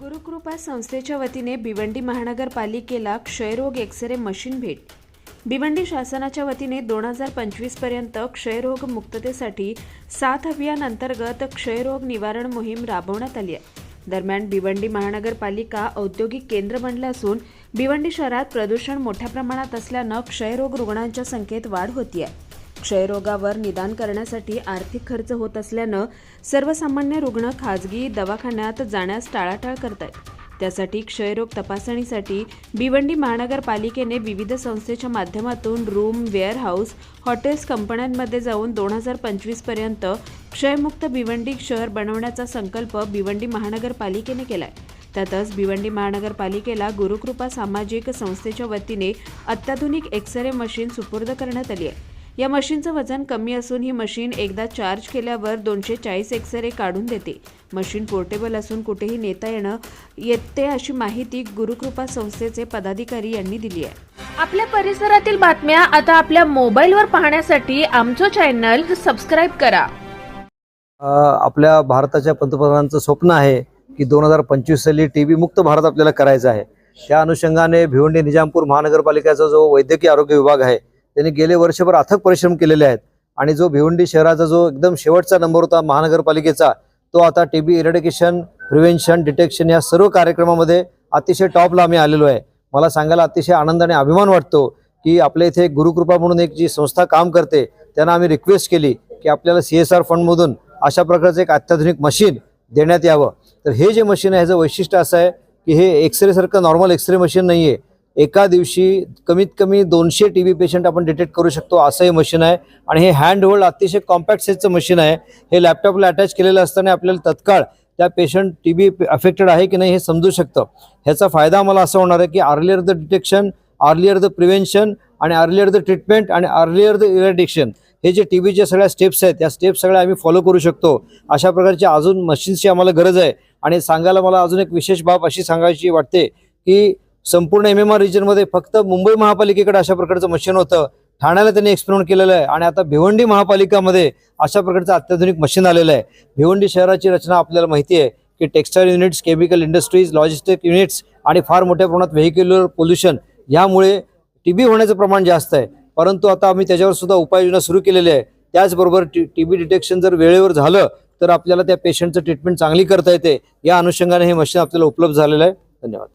गुरुकृपा संस्थेच्या वतीने भिवंडी महानगरपालिकेला क्षयरोग एक्सरे मशीन भेट. भिवंडी शासनाच्या वतीने दोन हजार पंचवीसपर्यंत क्षयरोग मुक्ततेसाठी सात अभियान अंतर्गत क्षयरोग निवारण मोहीम राबवण्यात आली आहे. दरम्यान भिवंडी महानगरपालिका औद्योगिक केंद्र बनलं असून भिवंडी शहरात प्रदूषण मोठ्या प्रमाणात असल्यानं क्षयरोग रुग्णांच्या संख्येत वाढ होती आहे क्षयरोगावर निदान करण्यासाठी आर्थिक खर्च होत असल्यानं सर्वसामान्य रुग्ण खाजगी दवाखान्यात जाण्यास टाळाटाळ करत आहेत त्यासाठी क्षयरोग तपासणीसाठी भिवंडी महानगरपालिकेने विविध संस्थेच्या माध्यमातून रूम वेअरहाऊस हॉटेल्स कंपन्यांमध्ये जाऊन दोन हजार पंचवीसपर्यंत क्षयमुक्त भिवंडी शहर बनवण्याचा संकल्प भिवंडी महानगरपालिकेने केलाय. त्यातच भिवंडी महानगरपालिकेला गुरुकृपा सामाजिक संस्थेच्या वतीने अत्याधुनिक एक्सरे मशीन सुपूर्द करण्यात आली आहे. या मशीनचं वजन कमी असून ही मशीन एकदा चार्ज केल्यावर दोनशे चाळीस एक्सरे काढून देते. मशीन पोर्टेबल असून कुठेही नेता येणं येते अशी माहिती गुरुकृपा संस्थेचे पदाधिकारी यांनी दिली आहे. आपल्या परिसरातील बातम्या आता आपल्या मोबाईलवर पाहण्यासाठी आमचं चॅनल सबस्क्राईब करा. आपल्या भारताच्या पंतप्रधानांचं स्वप्न आहे की दोन हजार पंचवीस साली टी बी मुक्त भारत आपल्याला करायचा आहे. त्या अनुषंगाने भिवंडी निजामपूर महानगरपालिकेचा जो वैद्यकीय आरोग्य विभाग आहे त्यांनी गेले वर्षभर अथक परिश्रम केलेले आहेत. आणि जो भिवंडी शहराचा जो एकदम शेवटचा नंबर होता महानगरपालिकेचा तो आता T B eradication prevention detection या सर्व कार्यक्रमामध्ये अतिशय टॉपला आम्ही आलेलो आहे. मला सांगायला अतिशय आनंद आणि अभिमान वाटतो की आपल्या इथे गुरुकृपा म्हणून एक जी संस्था काम करते त्यांना आम्ही रिक्वेस्ट केली की आपल्याला सी एस आर फंडमधून अशा प्रकारचं एक अत्याधुनिक मशीन देण्यात यावं. तर हे जे मशीन आहे ह्याचं वैशिष्ट्य असं आहे की हे एक्सरेसारखं नॉर्मल एक्सरे मशीन नाही आहे एका दिवशी कमीत कमी दोनशे टी बी पेशंट आपण डिटेक्ट करू शकतो असं हे मशीन आहे. आणि हे हँड होल्ड अतिशय कॉम्पॅक्ट साईजचं मशीन आहे. हे लॅपटॉपला अटॅच केलेलं असताना आपल्याला तत्काळ त्या पेशंट टी बी अफेक्टेड आहे की नाही हे समजू शकतं. ह्याचा फायदा आम्हाला असा होणार आहे की earlier the detection earlier the prevention आणि अर्लियर द ट्रीटमेंट आणि अर्लियर द इरेडिक्शन हे जे टी बीच्या सगळ्या स्टेप्स आहेत त्या स्टेप्स सगळ्या आम्ही फॉलो करू शकतो. अशा प्रकारची अजून मशीन्सची आम्हाला गरज आहे. आणि सांगायला मला अजून एक विशेष बाब अशी सांगायची वाटते की संपूर्ण एम एम आर रिजनमध्ये फक्त मुंबई महापालिकेकडे अशा प्रकारचं मशीन होतं. ठाण्याला त्यांनी एक्सपेरिमेंट केलेलं आहे आणि आता भिवंडी महापालिकामध्ये अशा प्रकारचं अत्याधुनिक मशीन आलेलं आहे. भिवंडी शहराची रचना आपल्याला माहिती आहे की textile units chemical industries logistic units आणि फार मोठ्या प्रमाणात व्हेक्युलर पोल्युशन यामुळे टी बी होण्याचं प्रमाण जास्त आहे. परंतु आता आम्ही त्याच्यावर सुद्धा उपाययोजना सुरू केलेली आहे. त्याचबरोबर टी टी बी डिटेक्शन जर वेळेवर झालं तर आपल्याला त्या पेशंटचं ट्रीटमेंट चांगली करता येते. या अनुषंगाने हे मशीन आपल्याला उपलब्ध झालेलं आहे. धन्यवाद.